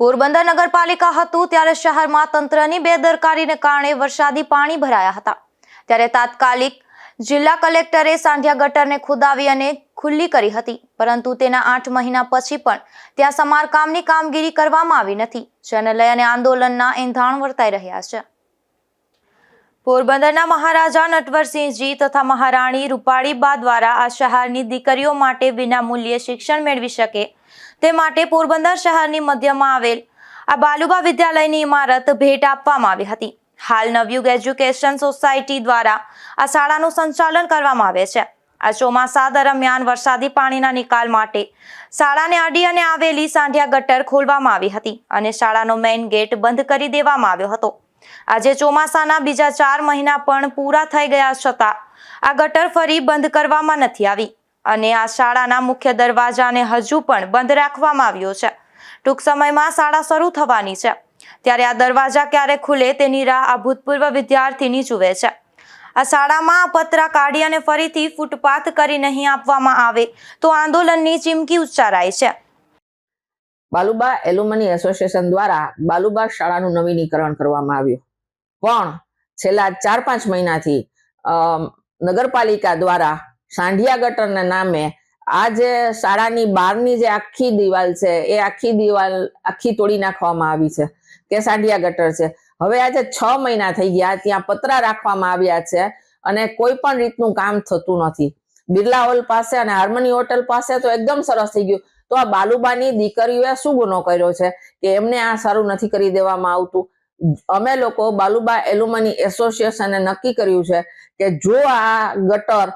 પોરબંદર નગરપાલિકા હતું ત્યારે શહેરમાં તંત્રની બેદરકારીને કારણે વરસાદી પાણી ભરાયા હતા. ત્યારે તાત્કાલિક જિલ્લા કલેક્ટરે સાંઢિયા ગટરને ખોદાવી અને ખુલ્લી કરી હતી. પરંતુ તેના આઠ મહિના પછી પણ ત્યાં સમારકામની કામગીરી કરવામાં આવી નથી. જેને લઈ અને આંદોલનના એંધાણ વર્તાઈ રહ્યા છે. પોરબંદરના મહારાજા નટવરસિંહજી તથા મહારાણી રૂપાળીબા દ્વારા આ શહેરની દીકરીઓ માટે વિનામૂલ્યે શિક્ષણ મેળવી શકે તે માટે પોરબંદર શહેરની મધ્યમાં આવેલ આ બાલુબા વિદ્યાલયની ઇમારત ભેટ આપવામાં આવી હતી. હાલ નવયુગ એજ્યુકેશન સોસાયટી દ્વારા આ શાળાનું સંચાલન કરવામાં આવે છે. આ ચોમાસા દરમિયાન વરસાદી પાણીના નિકાલ માટે શાળાને અડી અને આવેલી સાંઢિયા ગટર ખોલવામાં આવી હતી અને શાળાનો મેઇન ગેટ બંધ કરી દેવામાં આવ્યો હતો. આજે ચોમાસાના બીજા ચાર મહિના પણ પૂરા થઈ ગયા છતાં આ ગટર ફરી બંધ કરવામાં નથી આવી અને આ શાળાના મુખ્ય દરવાજાને હજુ પણ બંધ રાખવામાં આવ્યો છે. ટૂંક સમયમાં શાળા શરૂ થવાની છે. ત્યારે આ દરવાજા ક્યારે ખુલે તેની રાહ આ ભૂતપૂર્વ વિદ્યાર્થીની જુએ છે. આ શાળામાં પતરા કાઢી અને ફરીથી ફૂટપાથ કરી નહીં આપવામાં આવે તો આંદોલનની ચીમકી ઉચ્ચારાય છે. બાલુબા એલ્યુમની એસોસિએશન દ્વારા બાલુબા શાળાનું નવીનીકરણ કરવામાં આવ્યું. પણ છેલ્લા ચાર પાંચ મહિનાથી નગરપાલિકા દ્વારા સાંઢિયા ગટરના નામે આ જે શાળાની બહારની જે આખી દિવાલ છે, એ આખી દિવાલ, આખી તોડી નાખવામાં આવી છે, કે સાંઢિયા ગટર છે. હવે આજે છ મહિના થઈ ગયા, ત્યાં પતરા રાખવામાં આવ્યા છે અને કોઈ પણ રીતનું કામ થતું નથી. બિરલા હોલ પાસે અને હાર્મની હોટલ પાસે તો એકદમ સરસ થઈ ગયું. તો આ બાલુબાની દીકરીઓએ શું ગુનો કર્યો છે? કે એમને આ સારું નથી કરી દેવામાં આવતું? અમે લોકો બાલુબા એલ્યુમની એસોસિએશને નક્કી કર્યું છે કે જો આ ગટર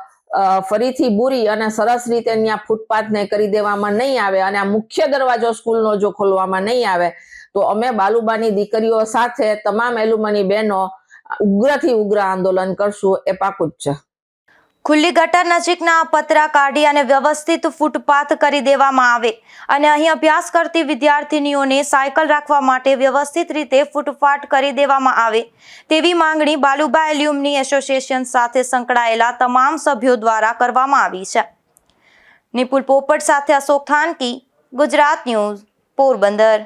ફરીથી બુરી અને સરસ રીતે ત્યાં ફૂટપાથને કરી દેવામાં નહીં આવે અને આ મુખ્ય દરવાજો સ્કૂલનો જો ખોલવામાં નહીં આવે, તો અમે બાલુબાની દીકરીઓ સાથે તમામ એલ્યુમની બહેનો ઉગ્રથી ઉગ્ર આંદોલન કરશું, એ પાકું જ છે. ખુલ્લી ગટર નજીકના પતરા કાઢી અને વ્યવસ્થિત ફૂટપાથ કરી દેવામાં આવે અને અહીં અભ્યાસ કરતી વિદ્યાર્થીનીઓને સાયકલ રાખવા માટે વ્યવસ્થિત રીતે ફૂટપાથ કરી દેવામાં આવે તેવી માંગણી બાલુબા એલ્યુમની એસોસિએશન સાથે સંકળાયેલા તમામ સભ્યો દ્વારા કરવામાં આવી છે. નિપુલ પોપટ સાથે અશોક થાનકી, ગુજરાત ન્યૂઝ, પોરબંદર.